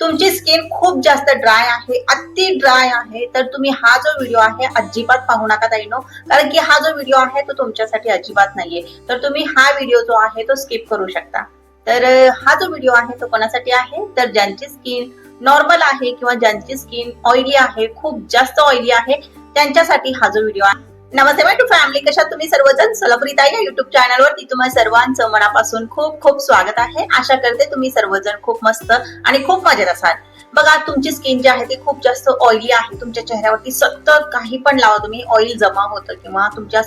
तुमची स्किन खूप जास्त ड्राय आहे अति ड्राय आहे तर तुम्ही हा जो व्हिडिओ आहे अजिबात पाहू नका ताईनो. कारण की हा जो व्हिडिओ आहे तो तुमच्यासाठी अजिबात नाहीये. तर तुम्ही हा व्हिडिओ जो आहे तो स्किप करू शकता. तर हा जो व्हिडिओ आहे तो कोणासाठी आहे? तर ज्यांची स्किन नॉर्मल आहे किंवा ज्यांची स्किन ऑइली आहे खूप जास्त ऑइली आहे त्यांच्यासाठी हा जो व्हिडिओ आहे नमस्ते माय टू फॅमिली. कशा तुम्ही सर्वजण? सोलापुरीता या युट्यूब चॅनलवरती तुम्हा सर्वांचं मनापासून खूप खूप स्वागत आहे. आशा करते तुम्ही सर्वजण खूप मस्त आणि खूप मजेत असाल. बघा तुमची स्किन जी आहे ती खूप जास्त ऑइली आहे. तुमच्या चेहऱ्यावरती सतत काही पण लावा तुम्ही. ऑइल जमा होतं किंवा तुमच्या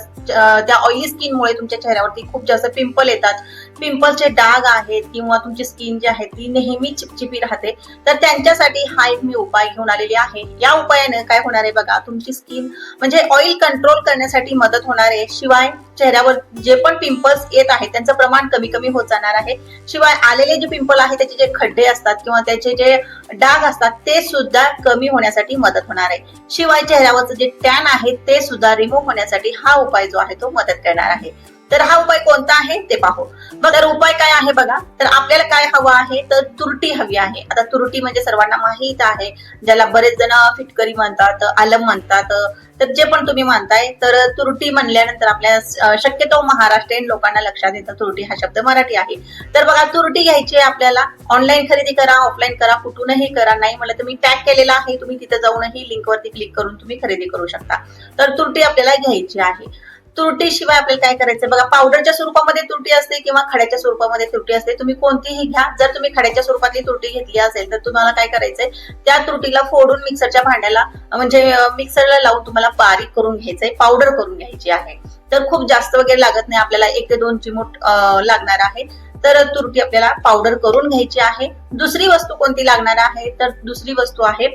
त्या ऑइली स्किनमुळे तुमच्या चेहऱ्यावरती खूप जास्त पिंपल येतात. पिंपलचे डाग आहेत किंवा तुमची स्किन जी आहे ती नेहमी चिपचिपी राहते. तर त्यांच्यासाठी हा एक मी उपाय घेऊन आलेली आहे. या उपायाने काय होणार आहे बघा तुमची स्किन म्हणजे ऑइल कंट्रोल करण्यासाठी मदत होणार आहे. शिवाय चेहऱ्यावर जे पण पिंपल्स येत आहेत त्यांचं प्रमाण कमी कमी होत जाणार आहे. शिवाय आलेले जे पिंपल आहे त्याचे जे खड्डे असतात किंवा त्याचे जे डाग असतात ते सुद्धा कमी होण्यासाठी मदत होणार आहे. शिवाय चेहऱ्यावरचं जे टॅन आहे ते सुद्धा रिमूव्ह होण्यासाठी हा उपाय जो आहे तो मदत करणार आहे. तर हा उपाय कोणता आहे ते पाहू. मग तर उपाय काय आहे बघा. तर आपल्याला काय हवं आहे? तर तुरटी हवी आहे. आता तुरटी म्हणजे सर्वांना माहीत आहे. ज्याला बरेच जण फिटकरी म्हणतात आलम म्हणतात. तर जे पण तुम्ही म्हणताय तर तुरटी म्हणल्यानंतर आपल्या शक्यतो महाराष्ट्रीयन लोकांना लक्षात येतं तुरटी हा शब्द मराठी आहे. तर बघा तुरटी घ्यायची आहे आपल्याला. ऑनलाईन खरेदी करा ऑफलाईन करा कुठूनही करा. नाही म्हणलं तुम्ही पॅक टॅग केलेला आहे. तुम्ही तिथे जाऊनही लिंकवरती क्लिक करून तुम्ही खरेदी करू शकता. तर तुरटी आपल्याला घ्यायची आहे. तुरटी शिवाय आपल्याला काय करायचं बघा पावडरच्या स्वरूपामध्ये तुरटी असते किंवा खड्याच्या स्वरूपामध्ये तुरटी असते. तुम्ही कोणतीही घ्या. जर तुम्ही खड्याच्या स्वरूपातली तुरटी घेतली असेल तर तुम्हाला काय करायचंय? त्या तुरटीला फोडून मिक्सरच्या भांड्याला म्हणजे मिक्सरला लावून तुम्हाला बारीक करून घ्यायचंय पावडर करून घ्यायची आहे. तर खूप जास्त वगैरे लागत नाही. आपल्याला एक ते दोन चिमूट लागणार आहे. तर तुरटी आपल्याला पावडर करून घ्यायची आहे. दुसरी वस्तू कोणती लागणार आहे? तर दुसरी वस्तू आहे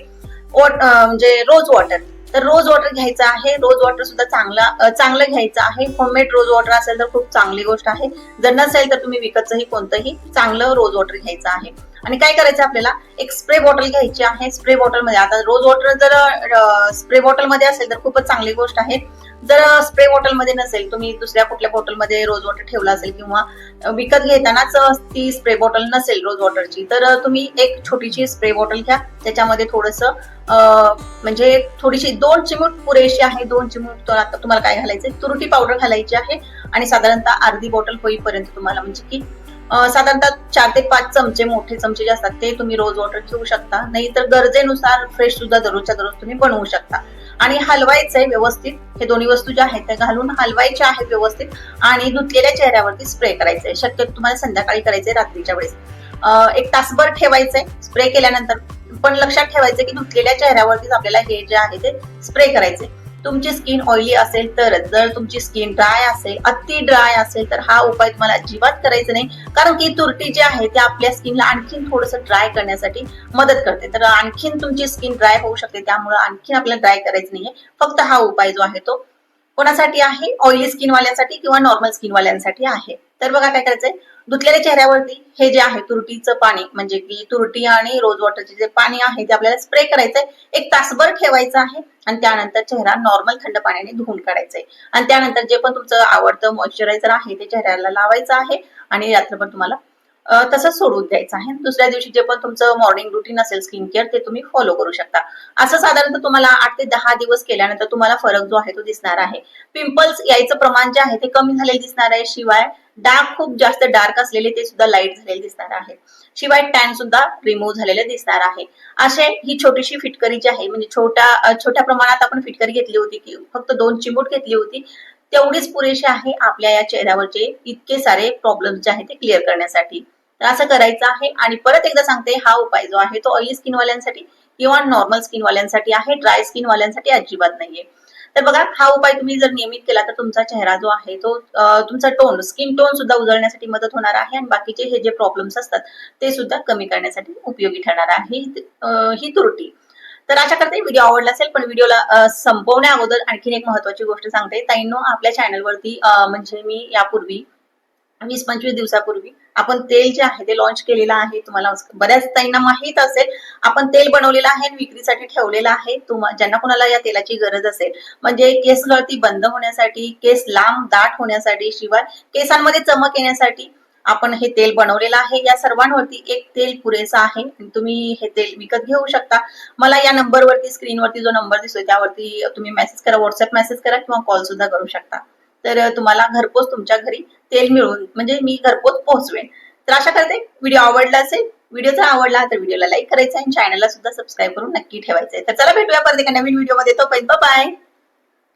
म्हणजे रोज वॉटर तर रोज वॉटर घ्यायचं आहे रोज वॉटर सुद्धा चांगला चांगलं घ्यायचं आहे. होममेड रोज वॉटर असेल तर खूप चांगली गोष्ट आहे. जर नसेल तर तुम्ही विकतचंही कोणतंही चांगलं रोज वॉटर घ्यायचं आहे. आणि काय करायचं आपल्याला? एक स्प्रे बॉटल घ्यायची आहे. स्प्रे बॉटलमध्ये आता रोज वॉटर जर स्प्रे बॉटलमध्ये असेल तर खूपच चांगली गोष्ट आहे. जर स्प्रे बॉटलमध्ये नसेल तुम्ही दुसऱ्या कुठल्या बॉटलमध्ये रोज वॉटर ठेवला असेल किंवा विकत घेतानाच ती स्प्रे बॉटल नसेल रोज वॉटरची तर तुम्ही एक छोटीशी स्प्रे बॉटल घ्या. त्याच्यामध्ये थोडस म्हणजे थोडीशी दोन चिमूट पुरेशी आहे. दोन चिमूट आता तुम्हाला काय घालायचं तुरटी पावडर घालायची आहे. आणि साधारणतः अर्धी बॉटल होईपर्यंत तुम्हाला म्हणजे की साधारणतः चार ते पाच चमचे मोठे चमचे जे असतात ते तुम्ही रोज वॉटर ठेवू शकता. नाही तर गरजेनुसार फ्रेश सुद्धा दररोजच्या दररोज तुम्ही बनवू शकता. आणि हलवायचंय व्यवस्थित. हे दोन्ही वस्तू ज्या आहेत त्या घालून हलवायच्या आहेत व्यवस्थित. आणि धुतलेल्या चेहऱ्यावरती स्प्रे करायचंय. शक्यतो तुम्हाला संध्याकाळी करायचंय रात्रीच्या वेळेस. अं, एक तासभर ठेवायचंय स्प्रे केल्यानंतर. पण लक्षात ठेवायचं की धुतलेल्या चेहऱ्यावरतीच आपल्याला हे जे आहे ते स्प्रे करायचे तुमची स्किन ऑइली असेल तरच. जर तुमची स्किन ड्राय असेल अति ड्राय असेल तर हा उपाय तुम्हाला अजिबात करायचा नाही. कारण की तुरटी जी आहे ती आपल्या स्किनला आणखीन थोडस ड्राय करण्यासाठी मदत करते. तर आणखीन तुमची स्किन ड्राय होऊ शकते त्यामुळे आणखीन आपल्याला ड्राय करायचं नाहीये. फक्त हा उपाय जो आहे तो कोणासाठी आहे? ऑइली स्किन वाल्यांसाठी किंवा नॉर्मल स्किन वाल्यांसाठी आहे? तर बघा काय करायचंय. धुतलेल्या चेहऱ्यावरती हे जे आहे तुरटीचं पाणी म्हणजे की तुरटी आणि रोज वॉटरचे जे पाणी आहे ते आपल्याला स्प्रे करायचंय एक तासभर ठेवायचं आहे आणि त्यानंतर चेहरा नॉर्मल थंड पाण्याने धुवून काढायचंय. आणि त्यानंतर जे पण तुमचं आवडतं मॉइश्चरायझर आहे ते चेहऱ्याला लावायचं आहे आणि रात्रभर तुम्हाला तसंच सोडून द्यायचं आहे. दुसऱ्या दिवशी जे पण तुमचं मॉर्निंग रुटीन असेल स्किन केअर ते तुम्ही फॉलो करू शकता. असं साधारणतः तुम्हाला आठ ते दहा दिवस केल्यानंतर तुम्हाला फरक जो आहे तो दिसणार आहे. पिंपल्स यायचं प्रमाण जे आहे ते कमी झालेले दिसणार आहे. शिवाय डार्क खूप जास्त डार्क असलेले ते सुद्धा लाइट झालेले दिसणार आहे. शिवाय टॅन सुद्धा रिमूव्ह झालेले दिसणार आहे. असे ही छोटीशी फिटकरी जी आहे म्हणजे छोट्या छोट्या प्रमाणात आपण फिटकरी घेतली होती की फक्त दोन चिमूट घेतली होती तेवढीच पुरेशी आहे आपल्या या चेहऱ्यावरचे इतके सारे प्रॉब्लेम जे आहेत ते क्लिअर करण्यासाठी. तर असं करायचं आहे. आणि परत एकदा सांगते हा उपाय जो आहे तो ऑइली स्किन वाल्यांसाठी किंवा नॉर्मल स्किन वाल्यांसाठी आहे. ड्राय स्किन वाल्यांसाठी अजिबात नाहीये. तर बघा हा उपाय तुम्ही जर नियमित केला तर तुमचा चेहरा जो आहे तो तुमचा टोन स्किन टोन सुद्धा उजळण्यासाठी मदत होणार आहे. आणि बाकीचे हे जे प्रॉब्लेम्स असतात ते सुद्धा कमी करण्यासाठी उपयोगी ठरणार आहे. ही त्रुटी. तर अशा करते व्हिडिओ आवडला असेल पण व्हिडिओला संपवण्या अगोदर आणखीन एक महत्वाची गोष्ट सांगते. ताईंनो आपल्या चॅनलवरती म्हणजे मी यापूर्वी वीस पंचवीस दिवसापूर्वी आपण तेल जे आहे ते लॉन्च केलेलं आहे. तुम्हाला बऱ्याच ताईंना माहीत असेल आपण तेल बनवलेलं आहे आणि विक्रीसाठी ठेवलेलं आहे. तुम्हा ज्यांना कोणाला या तेलाची गरज असेल म्हणजे केस गळती बंद होण्यासाठी केस लांब दाट होण्यासाठी शिवाय केसांमध्ये चमक येण्यासाठी आपण हे तेल बनवलेलं आहे. या सर्वांवरती एक तेल पुरेसा आहे. तुम्ही हे तेल विकत घेऊ शकता. मला या नंबरवरती स्क्रीनवरती जो नंबर दिसतोय त्यावरती तुम्ही मेसेज करा व्हॉट्सअप मेसेज करा किंवा कॉल सुद्धा करू शकता. तर तुम्हाला घरपोच तुमच्या घरी तेल मिळून म्हणजे मी घरपोच पोहोचवेन. तर अशा करते व्हिडिओ आवडला असेल व्हिडिओ जर आवडला तर व्हिडिओला लाईक करायचा आणि चॅनलला सुद्धा सबस्क्राईब करून नक्की ठेवायचं आहे. तर चला भेटूया परत एका नवीन व्हिडिओमध्ये. तोपर्यंत बाय